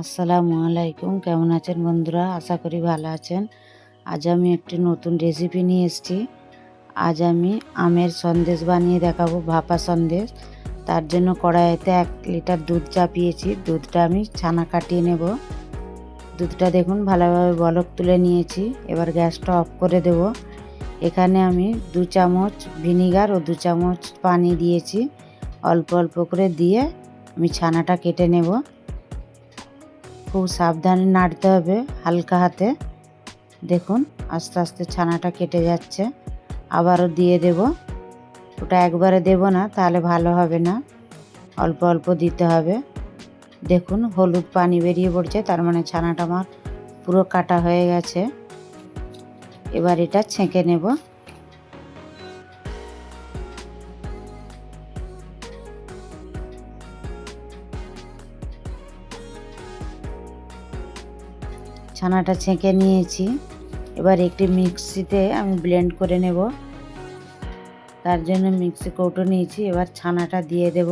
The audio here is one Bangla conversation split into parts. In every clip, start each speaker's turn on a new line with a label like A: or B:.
A: আসসালামু আলাইকুম। কেমন আছেন বন্ধুরা? আশা করি ভালো আছেন। আজ আমি একটি নতুন রেসিপি নিয়ে এসেছি। আজ আমি আমের সন্দেশ বানিয়ে দেখাবো, ভাপা সন্দেশ। তার জন্য কড়াইতে এক লিটার দুধ চাপিয়েছি। দুধটা আমি ছানা কাটিয়ে নেব। দুধটা দেখুন, ভালোভাবে বলক তুলে নিয়েছি। এবার গ্যাসটা অফ করে দেব। এখানে আমি দু চামচ ভিনিগার ও দু চামচ পানি দিয়েছি। অল্প অল্প করে দিয়ে আমি ছানাটা কেটে নেব। খুব সাবধানে নাড়তে হবে হালকা হাতে। দেখুন, আস্তে আস্তে ছানাটা কেটে যাচ্ছে। আবারও দিয়ে দেব। ওটা একবারে দেব না, তাহলে ভালো হবে না। অল্প অল্প দিতে হবে। দেখুন, হলুদ পানি বেরিয়ে পড়ছে, তার মানে ছানাটা আমার পুরো কাটা হয়ে গেছে। এবার এটা ছেঁকে নেব। ছানাটা ছেঁকে নিয়েছি। এবার একটি মিক্সিতে আমি ব্লেন্ড করে নেব। তার জন্য মিক্সি কৌটো নিয়েছি, এবার ছানাটা দিয়ে দেব।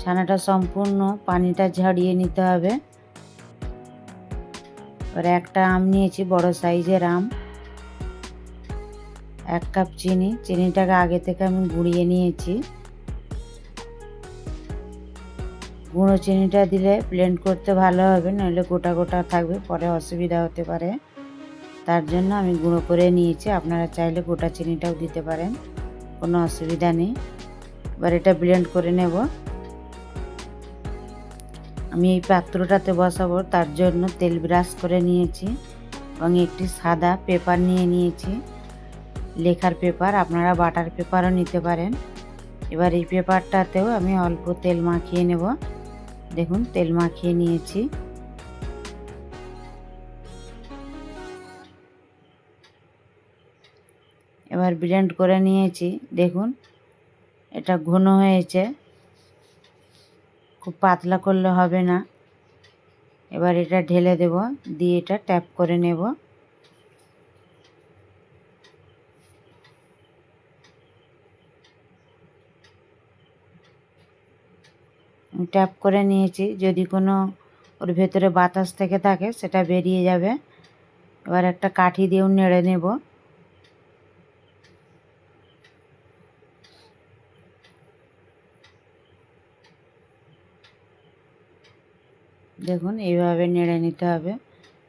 A: ছানাটা সম্পূর্ণ পানিটা ঝাড়িয়ে নিতে হবে। এবার একটা আম নিয়েছি, বড় সাইজের আম। এক কাপ চিনি, চিনিটাকে আগে থেকে আমি গুঁড়িয়ে নিয়েছি। গুঁড়ো চিনিটা দিলে ব্লেন্ড করতে ভালো হবে, নইলে গোটা গোটা থাকবে, পরে অসুবিধা হতে পারে। তার জন্য আমি গুঁড়ো করে নিয়েছি, আপনারা চাইলে গোটা চিনিটাও দিতে পারেন, কোনো অসুবিধা নেই। এবার এটা ব্লেন্ড করে নেব। আমি এই পাত্রটাতে বসাবো, তার জন্য তেল ব্রাশ করে নিয়েছি এবং একটি সাদা পেপার নিয়ে নিয়েছি। লেখার পেপার আপনারা বাটার পেপারও নিতে পারেন। এবার এই পেপারটাতেও আমি অল্প তেল মাখিয়ে নেব। দেখুন, তেল মাখিয়ে নিয়েছি। এবার ব্লেন্ড করে নিয়েছি। দেখুন, এটা ঘন হয়েছে। খুব পাতলা করলে হবে না। এবার এটা ঢেলে দেব, দিয়ে এটা ট্যাপ করে নেব। ট্যাপ করে নিয়েছি। যদি কোনো ওর ভেতরে বাতাস থেকে থাকে, সেটা বেরিয়ে যাবে। এবার একটা কাঠি দিয়েও নেড়ে নেব। দেখুন, এইভাবে নেড়ে নিতে হবে।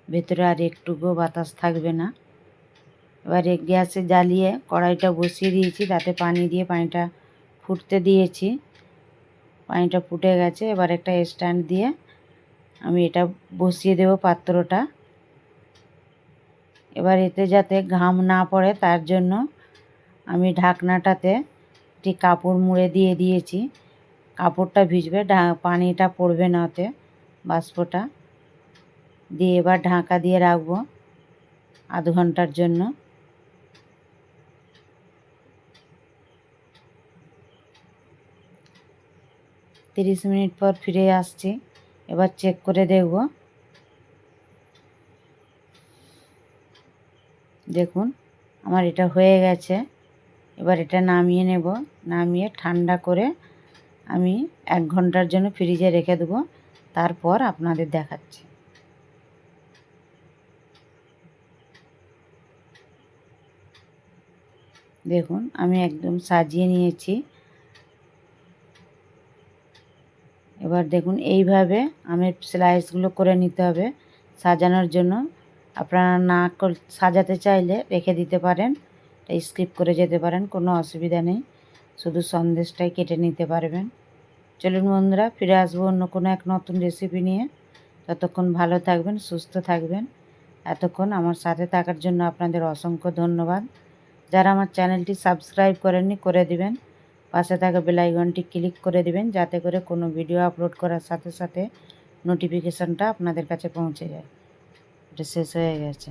A: ভেতরে আর একটুকুও বাতাস থাকবে না। এবারে গ্যাসে জ্বালিয়ে কড়াইটা বসিয়ে দিয়েছি, তাতে পানি দিয়ে পানিটা ফুটতে দিয়েছি। পানিটা ফুটে গেছে, এবার একটা স্ট্যান্ড দিয়ে আমি এটা বসিয়ে দেব পাত্রটা। এবার এতে যাতে ঘাম না পড়ে, তার জন্য আমি ঢাকনাটাতে একটি কাপড় মুড়ে দিয়ে দিয়েছি। কাপড়টা ভিজবে পানিটা পড়বে না ওতে, বাষ্পটা। দিয়ে এবার ঢাকা দিয়ে রাখব আধ ঘণ্টার জন্য। তিরিশ মিনিট পর ফিরে আসছি। এবার চেক করে দেখব। দেখুন, আমার এটা হয়ে গেছে। এবার এটা নামিয়ে নেব। নামিয়ে ঠান্ডা করে আমি এক ঘণ্টার জন্য ফ্রিজে রেখে দেবো। তারপর আপনাদের দেখাচ্ছি। দেখুন, আমি একদম সাজিয়ে নিয়েছি। এবার দেখুন, এইভাবে আমের স্লাইসগুলো করে নিতে হবে সাজানোর জন্য। আপনারা না সাজাতে চাইলে রেখে দিতে পারেন স্কিপ করে যেতে পারেন, কোনো অসুবিধা নেই। শুধু সন্দেশটাই কেটে নিতে পারবেন। চলুন বন্ধুরা, ফিরে আসব অন্য কোনো এক নতুন রেসিপি নিয়ে। ততক্ষণ ভালো থাকবেন, সুস্থ থাকবেন। এতক্ষণ আমার সাথে থাকার জন্য আপনাদের অসংখ্য ধন্যবাদ। যারা আমার চ্যানেলটি সাবস্ক্রাইব করেননি, করে দিবেন। পাশে থাকা বেলাইকনটি ক্লিক করে দিবেন, যাতে করে কোনো ভিডিও আপলোড করার সাথে সাথে নোটিফিকেশানটা আপনাদের কাছে পৌঁছে যায়। এটা শেষ হয়ে গেছে।